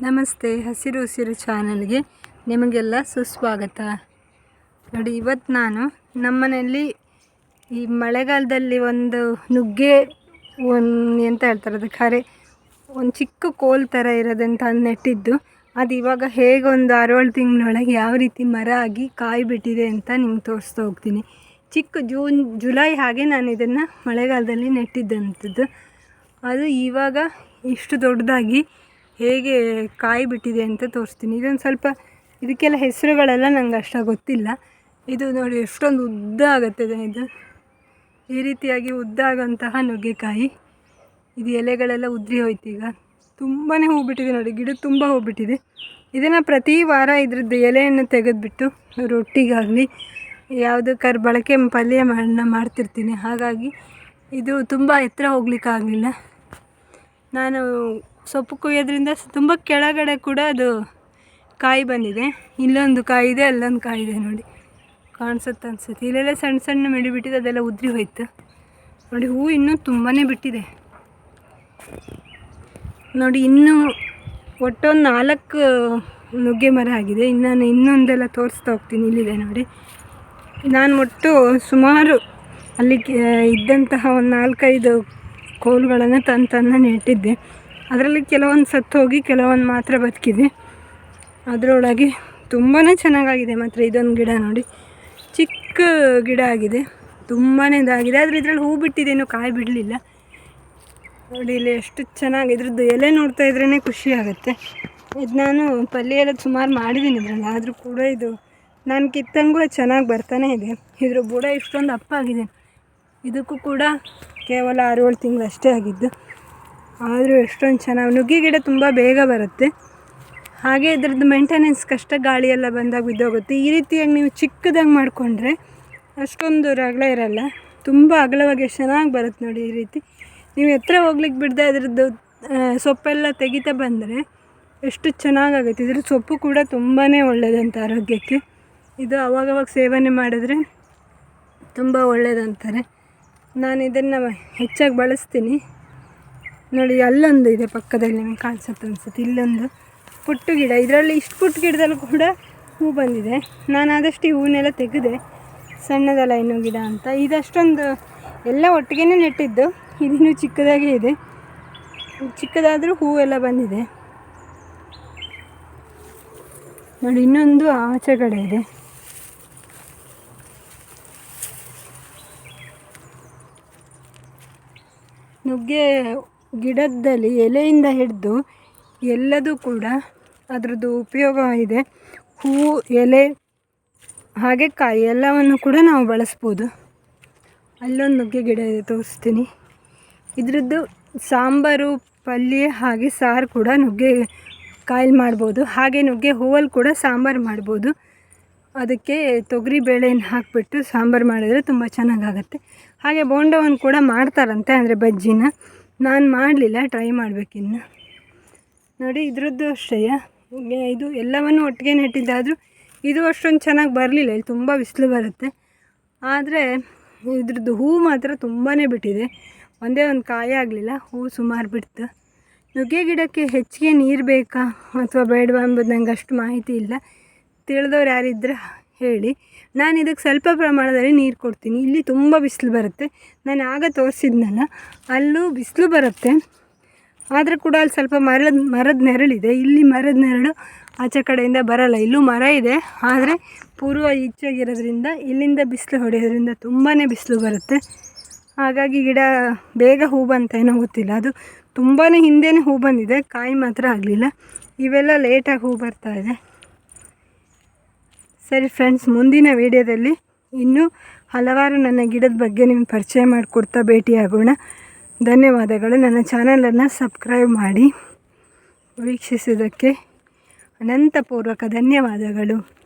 ನಮಸ್ತೆ, ಹಸಿರು ಉಸಿರು ಚಾನಲ್ಗೆ ನಿಮಗೆಲ್ಲ ಸುಸ್ವಾಗತ. ನೋಡಿ ಇವತ್ತು ನಾನು ನಮ್ಮನೆಯಲ್ಲಿ ಈ ಮಳೆಗಾಲದಲ್ಲಿ ಒಂದು ನುಗ್ಗೆ, ಒಂದು ಎಂತ ಹೇಳ್ತಾರೆ ಅದು ಖರೆ ಒಂದು ಚಿಕ್ಕ ಕೋಲ್ ಥರ ಇರೋದಂತ ನೆಟ್ಟಿದ್ದು. ಅದು ಇವಾಗ ಹೇಗೆ ಒಂದು ಆರೇಳು ತಿಂಗಳೊಳಗೆ ಯಾವ ರೀತಿ ಮರ ಆಗಿ ಕಾಯಿ ಬಿಟ್ಟಿದೆ ಅಂತ ನಿಮ್ಗೆ ತೋರಿಸ್ತಾ ಹೋಗ್ತೀನಿ. ಚಿಕ್ಕ ಜೂನ್, ಜುಲೈ ಹಾಗೆ ನಾನು ಇದನ್ನು ಮಳೆಗಾಲದಲ್ಲಿ ನೆಟ್ಟಿದ್ದಂಥದ್ದು. ಅದು ಇವಾಗ ಇಷ್ಟು ದೊಡ್ಡದಾಗಿ ಹೇಗೆ ಕಾಯಿ ಬಿಟ್ಟಿದೆ ಅಂತ ತೋರಿಸ್ತೀನಿ. ಇದೊಂದು ಸ್ವಲ್ಪ ಇದಕ್ಕೆಲ್ಲ ಹೆಸರುಗಳೆಲ್ಲ ನಂಗೆ ಅಷ್ಟಾಗಿ ಗೊತ್ತಿಲ್ಲ. ಇದು ನೋಡಿ ಎಷ್ಟೊಂದು ಉದ್ದ ಆಗುತ್ತೆ ಇದು. ಈ ರೀತಿಯಾಗಿ ಉದ್ದ ಆಗೋಂತಹ ನುಗ್ಗೆಕಾಯಿ. ಇದು ಎಲೆಗಳೆಲ್ಲ ಉದ್ರಿ ಹೋಯ್ತು ಈಗ. ತುಂಬಾ ಹೂ ಬಿಟ್ಟಿದೆ ನೋಡಿ, ಗಿಡ ತುಂಬ ಹೂ ಬಿಟ್ಟಿದೆ ಇದನ್ನು ಪ್ರತಿ ವಾರ ಇದ್ರದ್ದು ಎಲೆಯನ್ನು ತೆಗೆದುಬಿಟ್ಟು ರೊಟ್ಟಿಗಾಗಲಿ ಯಾವುದಕ್ಕಾದ್ರು ಬಳಕೆ ಪಲ್ಯ ಮಾಡನ್ನ ಮಾಡ್ತಿರ್ತೀನಿ. ಹಾಗಾಗಿ ಇದು ತುಂಬ ಎತ್ತರ ಹೋಗ್ಲಿಕ್ಕಾಗಲಿಲ್ಲ. ನಾನು ಸೊಪ್ಪು ಕೊಯ್ಯೋದ್ರಿಂದ ತುಂಬ ಕೆಳಗಡೆ ಕೂಡ ಅದು ಕಾಯಿ ಬಂದಿದೆ. ಇಲ್ಲೊಂದು ಕಾಯಿ ಇದೆ, ಅಲ್ಲೊಂದು ಕಾಯಿ ಇದೆ ನೋಡಿ. ಕಾಣಿಸುತ್ತೆ ಅನ್ಸುತ್ತೆ. ಇಲ್ಲೆಲ್ಲ ಸಣ್ಣ ಸಣ್ಣ ಮಿಡಿ ಬಿಟ್ಟಿದೆ ಅದೆಲ್ಲ ಉದ್ರಿ ಹೋಯ್ತು. ನೋಡಿ ಹೂ ಇನ್ನೂ ತುಂಬಾ ಬಿಟ್ಟಿದೆ. ನೋಡಿ ಇನ್ನೂ ಒಟ್ಟೊಂದು ನಾಲ್ಕು ನುಗ್ಗೆ ಮರ ಆಗಿದೆ. ಇನ್ನು ನಾನು ಇನ್ನೊಂದೆಲ್ಲ ತೋರಿಸ್ತಾ ಹೋಗ್ತೀನಿ ಇಲ್ಲಿದೆ ನೋಡಿ. ನಾನು ಒಟ್ಟು ಸುಮಾರು ಅಲ್ಲಿ ಇದ್ದಂತಹ ಒಂದು ನಾಲ್ಕೈದು ಕೋಲುಗಳನ್ನು ತಂದು ತಂದು ನೆಟ್ಟಿದ್ದೆ. ಅದರಲ್ಲಿ ಕೆಲವೊಂದು ಸತ್ತು ಹೋಗಿ, ಕೆಲವೊಂದು ಮಾತ್ರ ಬದುಕಿದೆ. ಅದರೊಳಗೆ ತುಂಬಾ ಚೆನ್ನಾಗಾಗಿದೆ ಮಾತ್ರ ಇದೊಂದು ಗಿಡ ನೋಡಿ. ಚಿಕ್ಕ ಗಿಡ ಆಗಿದೆ ತುಂಬಾ ಇದಾಗಿದೆ. ಆದರೆ ಇದರಲ್ಲಿ ಹೂ ಬಿಟ್ಟಿದೆ ಇನ್ನೂ ಕಾಯಿ ಬಿಡಲಿಲ್ಲ. ನೋಡಿ ಇಲ್ಲಿ ಎಷ್ಟು ಚೆನ್ನಾಗಿ ಇದ್ರದ್ದು ಎಲೆ ನೋಡ್ತಾ ಇದ್ರೇ ಖುಷಿ ಆಗುತ್ತೆ. ಇದು ನಾನು ಪಲ್ಯ ಎಲ್ಲ ಸುಮಾರು ಮಾಡಿದ್ದೀನಿ ಇದರಲ್ಲಿ, ಆದರೂ ಕೂಡ ಇದು ನಾನು ಕಿತ್ತಂಗೂ ಚೆನ್ನಾಗಿ ಬರ್ತಾನೆ ಇದೆ. ಇದ್ರ ಬುಡ ಇಷ್ಟೊಂದು ಅಪ್ಪ ಆಗಿದೆ ಇದಕ್ಕೂ ಕೂಡ ಕೇವಲ ಆರು ಏಳು ತಿಂಗಳು ಅಷ್ಟೇ ಆಗಿದ್ದು. ಆದರೂ ಎಷ್ಟೊಂದು ಚೆನ್ನಾಗಿ ನುಗ್ಗೆ ಗಿಡ ತುಂಬ ಬೇಗ ಬರುತ್ತೆ. ಹಾಗೆ ಇದ್ರದ್ದು ಮೇಂಟೆನೆನ್ಸ್ ಕಷ್ಟ ಗಾಳಿಯೆಲ್ಲ ಬಂದಾಗ ಬಿದ್ದೋಗುತ್ತೆ. ಈ ರೀತಿಯಾಗಿ ನೀವು ಚಿಕ್ಕದಾಗಿ ಮಾಡಿಕೊಂಡ್ರೆ ಅಷ್ಟೊಂದು ರಗಳೆ ಇರಲ್ಲ. ತುಂಬ ಅಗಲವಾಗಿ ಚೆನ್ನಾಗಿ ಬರುತ್ತೆ ನೋಡಿ ಈ ರೀತಿ. ನೀವು ಎತ್ತರ ಹೋಗ್ಲಿಕ್ಕೆ ಬಿಡದೆ ಅದರದ್ದು ಸೊಪ್ಪೆಲ್ಲ ತೆಗಿತಾ ಬಂದರೆ ಎಷ್ಟು ಚೆನ್ನಾಗಾಗುತ್ತೆ. ಇದ್ರ ಸೊಪ್ಪು ಕೂಡ ತುಂಬಾ ಒಳ್ಳೆಯದಂತ ಆರೋಗ್ಯಕ್ಕೆ. ಇದು ಅವಾಗವಾಗ ಸೇವನೆ ಮಾಡಿದ್ರೆ ತುಂಬ ಒಳ್ಳೆಯದಂತಾರೆ ನಾನು ಇದನ್ನು ಹೆಚ್ಚಾಗಿ ಬಳಸ್ತೀನಿ. ನೋಡಿ, ಅಲ್ಲೊಂದು ಇದೆ ಪಕ್ಕದಲ್ಲಿ ನಿಮಗೆ ಕಾಣಿಸುತ್ತೆ ಅನ್ಸುತ್ತೆ. ಇಲ್ಲೊಂದು ಪುಟ್ಟು ಗಿಡ. ಇದರಲ್ಲಿ ಇಷ್ಟು ಪುಟ್ಟು ಗಿಡದಲ್ಲೂ ಕೂಡ ಹೂ ಬಂದಿದೆ. ನಾನು ಆದಷ್ಟು ಈ ಹೂವನ್ನೆಲ್ಲ ತೆಗೆದೆ. ಸಣ್ಣದಲ್ಲ ಇನ್ನೂ ಗಿಡ ಅಂತ. ಇದಷ್ಟೊಂದು ಎಲ್ಲ ಒಟ್ಟಿಗೆ ನೆಟ್ಟಿದ್ದು. ಇದಿನ್ನೂ ಚಿಕ್ಕದಾಗೇ ಇದೆ. ಚಿಕ್ಕದಾದರೂ ಹೂವೆಲ್ಲ ಬಂದಿದೆ. ನೋಡಿ, ಇನ್ನೊಂದು ಆಚೆ ಕಡೆ ಇದೆ. ನುಗ್ಗೆ ಗಿಡದಲ್ಲಿ ಎಲೆಯಿಂದ ಹಿಡಿದು ಎಲ್ಲದೂ ಕೂಡ ಅದರದ್ದು ಉಪಯೋಗ ಇದೆ ಹೂವು ಎಲೆ, ಹಾಗೆ ಕಾಯಿ ಎಲ್ಲವನ್ನು ಕೂಡ ನಾವು ಬಳಸ್ಬೋದು. ಅಲ್ಲೊಂದು ನುಗ್ಗೆ ಗಿಡ ಇದೆ ತೋರಿಸ್ತೀನಿ. ಇದರದ್ದು ಸಾಂಬಾರು, ಪಲ್ಯ ಹಾಗೆ ಸಾರು ಕೂಡ ನುಗ್ಗೆ ಕಾಯಿಲಿ ಮಾಡ್ಬೋದು. ಹಾಗೆ ನುಗ್ಗೆ ಹೂವಲ್ಲಿ ಕೂಡ ಸಾಂಬಾರು ಮಾಡ್ಬೋದು. ಅದಕ್ಕೆ ತೊಗರಿ ಬೇಳೆಯನ್ನು ಹಾಕಿಬಿಟ್ಟು ಸಾಂಬಾರು ಮಾಡಿದರೆ ತುಂಬ ಚೆನ್ನಾಗಾಗತ್ತೆ. ಹಾಗೆ ಬೋಂಡವನ್ನು ಕೂಡ ಮಾಡ್ತಾರಂತೆ, ಅಂದರೆ ಬಜ್ಜಿನ. ನಾನು ಮಾಡಲಿಲ್ಲ ಟ್ರೈ ಮಾಡಬೇಕಿನ್ನು ನೋಡಿ, ಇದ್ರದ್ದು ಅಷ್ಟೇ ಇದು ಎಲ್ಲವನ್ನು ಒಟ್ಟಿಗೆ ನೆಟ್ಟಿದ್ದಾದರೂ ಇದು ಅಷ್ಟೊಂದು ಚೆನ್ನಾಗಿ ಬರಲಿಲ್ಲ, ಇಲ್ಲಿ ತುಂಬ ಬಿಸಿಲು ಬರುತ್ತೆ. ಆದರೆ, ಇದ್ರದ್ದು ಹೂ ಮಾತ್ರ ತುಂಬಾ ಬಿಟ್ಟಿದೆ. ಒಂದೇ ಒಂದು ಕಾಯಿ ಆಗಲಿಲ್ಲ, ಹೂ ಸುಮಾರು ಬಿಡ್ತು. ನುಗ್ಗೆ ಗಿಡಕ್ಕೆ ಹೆಚ್ಚಿಗೆ ನೀರು ಬೇಕಾ? ಅಥವಾ ಬೇಡವಾ ಎಂಬುದು ನಂಗೆ ಅಷ್ಟು ಮಾಹಿತಿ ಇಲ್ಲ. ತಿಳಿದವ್ರು ಯಾರಿದ್ದರೆ ಹೇಳಿ, ನಾನು ಇದಕ್ಕೆ ಸ್ವಲ್ಪ ಪ್ರಮಾಣದಲ್ಲಿ ನೀರು ಕೊಡ್ತೀನಿ. ಇಲ್ಲಿ ತುಂಬ ಬಿಸಿಲು ಬರುತ್ತೆ. ನಾನು ಆಗ ತೋರಿಸಿದ್ನಲ್ಲ, ಅಲ್ಲೂ ಬಿಸಿಲು ಬರುತ್ತೆ. ಆದರೂ ಕೂಡ ಅಲ್ಲಿ ಸ್ವಲ್ಪ ಮರದ ಮರದ ನೆರಳಿದೆ. ಇಲ್ಲಿ ಮರದ ನೆರಳು ಆಚೆ ಕಡೆಯಿಂದ ಬರಲ್ಲ. ಇಲ್ಲೂ ಮರ ಇದೆ. ಆದರೆ ಪೂರ್ವ ಈಚೆಗಿರೋದ್ರಿಂದ, ಇಲ್ಲಿಂದ ಬಿಸಿಲು ಹೊಡೆಯೋದ್ರಿಂದ ತುಂಬಾ ಬಿಸಿಲು ಬರುತ್ತೆ. ಹಾಗಾಗಿ ಗಿಡ ಬೇಗ ಹೂ ಬಂತೇನೋ ಗೊತ್ತಿಲ್ಲ. ಅದು ತುಂಬಾ ಹಿಂದೆಯೇ ಹೂ ಬಂದಿದೆ. ಕಾಯಿ ಮಾತ್ರ ಆಗಲಿಲ್ಲ. ಇವೆಲ್ಲ ಲೇಟಾಗಿ ಹೂ ಬರ್ತಾ ಇದೆ. ಸರಿ ಫ್ರೆಂಡ್ಸ್ ಮುಂದಿನ ವೀಡಿಯೋದಲ್ಲಿ ಇನ್ನೂ ಹಲವಾರು ನನ್ನ ಗಿಡದ ಬಗ್ಗೆ ನಿಮ್ಗೆ ಪರಿಚಯ ಮಾಡಿಕೊಡ್ತಾ ಭೇಟಿಯಾಗೋಣ. ಧನ್ಯವಾದಗಳು. ನನ್ನ ಚಾನಲನ್ನು ಸಬ್ಸ್ಕ್ರೈಬ್ ಮಾಡಿ. ವೀಕ್ಷಿಸಿದ್ದಕ್ಕೆ ಅನಂತಪೂರ್ವಕ ಧನ್ಯವಾದಗಳು.